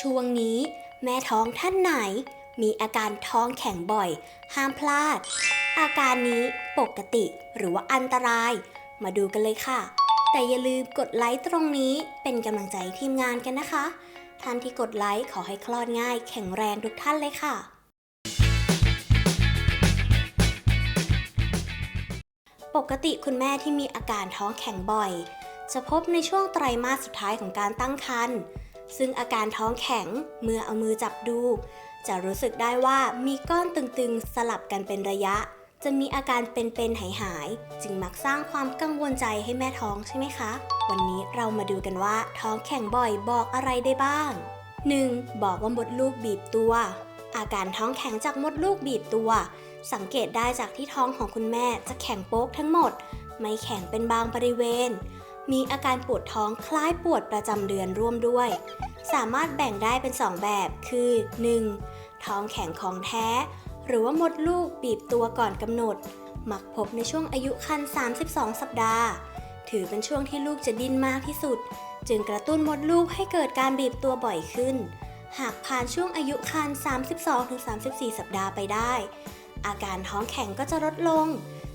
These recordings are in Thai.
ช่วงนี้แม่ท้องท่านไหน มีอาการท้องแข็งบ่อย ห้ามพลาด อาการนี้ปกติหรือว่าอันตราย มาดูกันเลยค่ะ แต่อย่าลืมกดไลค์ตรงนี้เป็นกำลังใจทีมงานกันนะคะ ท่านที่กดไลค์ขอให้คลอดง่าย แข็งแรงทุกท่านเลยค่ะ ปกติคุณแม่ที่มีอาการท้องแข็งบ่อย จะพบในช่วงไตรมาสสุดท้ายของการตั้งครรภ์ ซึ่งอาการท้องแข็งเมื่อเอามือจับดู จะรู้สึกได้ว่ามีก้อนตึงๆ สลับกันเป็นระยะ จะมีอาการเป็นๆ หายๆ จึงมักสร้างความกังวลใจให้แม่ท้องใช่ไหมคะ วันนี้เรามาดูกันว่าท้องแข็งบ่อยบอกอะไรได้บ้าง 1. บอกว่ามดลูกบีบตัว อาการท้องแข็งจากมดลูกบีบตัว สังเกตได้จากที่ท้องของคุณแม่จะแข็งโป๊กทั้งหมด ไม่แข็งเป็นบางบริเวณ มีอาการปวดท้องคล้ายปวดประจำเดือนร่วมด้วย สามารถแบ่งได้เป็น 2 แบบ คือ 1. ท้องแข็งของแท้ หรือว่ามดลูกบีบตัวก่อนกำหนด มักพบในช่วงอายุครรภ์32 สัปดาห์ ถือเป็นช่วงที่ลูกจะดิ้นมากที่สุด จึงกระตุ้นมดลูกให้เกิดการบีบตัวบ่อยขึ้น หากผ่านช่วงอายุครรภ์32-34 สัปดาห์ไปได้ อาการท้องแข็งก็จะลดลง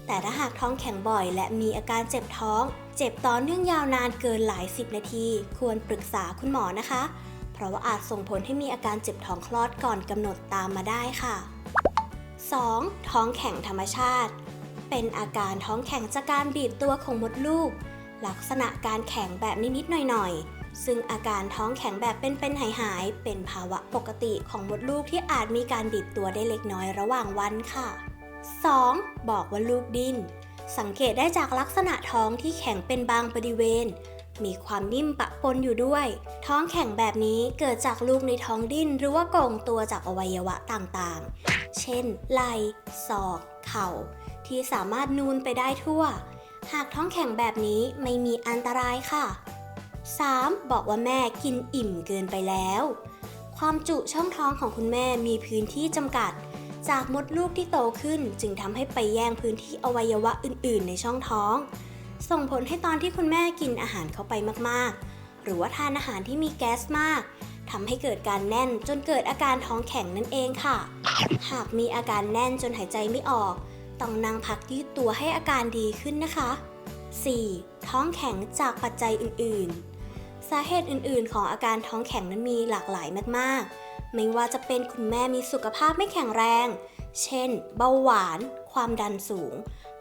แต่ถ้าหากท้องแข็งบ่อย และมีอาการเจ็บท้อง เจ็บต่อเนื่องยาวนานเกินหลายสิบนาที ควรปรึกษาคุณหมอนะคะ เพราะว่าอาจส่งผลให้มีอาการเจ็บท้องคลอดก่อนกำหนดตามมาได้ค่ะ 2. ท้องแข็งธรรมชาติ เป็นอาการท้องแข็งจากการบีบตัวของมดลูก ลักษณะการแข็งแบบนิดๆหน่อยๆซึ่งอาการท้องแข็งแบบเป็นๆหายๆ เป็นภาวะปกติของมดลูกที่อาจมีการบีบตัวได้เล็กน้อยระหว่างวันค่ะ 2. บอกว่าลูกดิ้น สังเกตได้จากลักษณะท้องที่แข็งเป็นบางบริเวณ มีความนิ่มปะปนอยู่ด้วย ท้องแข็งแบบนี้เกิดจากลูกในท้องดิ้นหรือว่าโก่งตัวจากอวัยวะต่างๆ เช่น ไหล่ ศอก เข่า ที่สามารถนูนไปได้ทั่ว หากท้องแข็งแบบนี้ไม่มีอันตรายค่ะ 3. บอกว่าแม่กินอิ่มเกินไปแล้ว ความจุช่องท้องของคุณแม่มีพื้นที่จำกัด จากมดลูกที่โตขึ้นจึงทำให้ไปแย่งพื้นที่อวัยวะอื่น ๆ ในช่องท้อง ส่งผลให้ตอนที่คุณแม่กินอาหารเข้าไปมากๆ หรือว่าทานอาหารที่มีแก๊สมากทำให้เกิดการแน่นจนเกิดอาการท้องแข็งนั่นเองค่ะ หากมีอาการแน่นจนหายใจไม่ออก ต้องนั่งพักยืดตัวให้อาการดีขึ้นนะคะ 4. ท้องแข็งจากปัจจัยอื่น ๆ สาเหตุอื่น ๆ ของอาการท้องแข็งนั้นมีหลากหลายมากๆ ไม่ว่าจะเป็นคุณแม่มีสุขภาพไม่แข็งแรง เช่น เบาหวาน ความดันสูง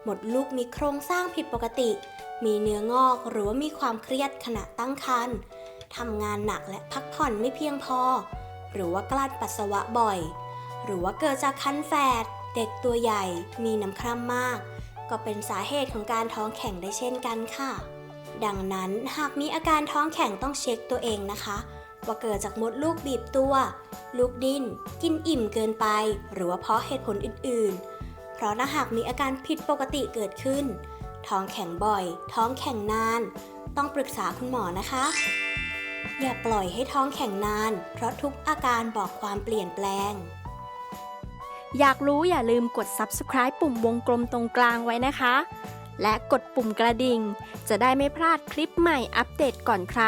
หมดลูกมีโครงสร้างผิดปกติ มีเนื้องอกหรือว่ามีความเครียดขณะตั้งครรภ์ทำงานหนักและพักผ่อนไม่เพียงพอ หรือว่ากลั้นปัสสาวะบ่อย หรือว่าเกิดจากคันแฝด เด็กตัวใหญ่ มีน้ำคร่ำมาก ก็เป็นสาเหตุของการท้องแข็งได้เช่นกันค่ะ ดังนั้นหากมีอาการท้องแข็งต้องเช็คตัวเองนะคะ ว่าเกิดจากมดลูกบีบตัว ลูกดิ้น กินอิ่มเกินไป หรือว่าเพราะเหตุผลอื่น ๆ เพราะถ้าหากมีอาการผิดปกติเกิดขึ้น ท้องแข็งบ่อย ท้องแข็งนาน ต้องปรึกษาคุณหมอนะคะ อย่าปล่อยให้ท้องแข็งนาน เพราะทุกอาการบอกความเปลี่ยนแปลง อยากรู้อย่าลืมกด subscribe ปุ่มวงกลมตรงกลางไว้นะคะและกดปุ่มกระดิ่ง จะได้ไม่พลาดคลิปใหม่อัปเดตก่อนใคร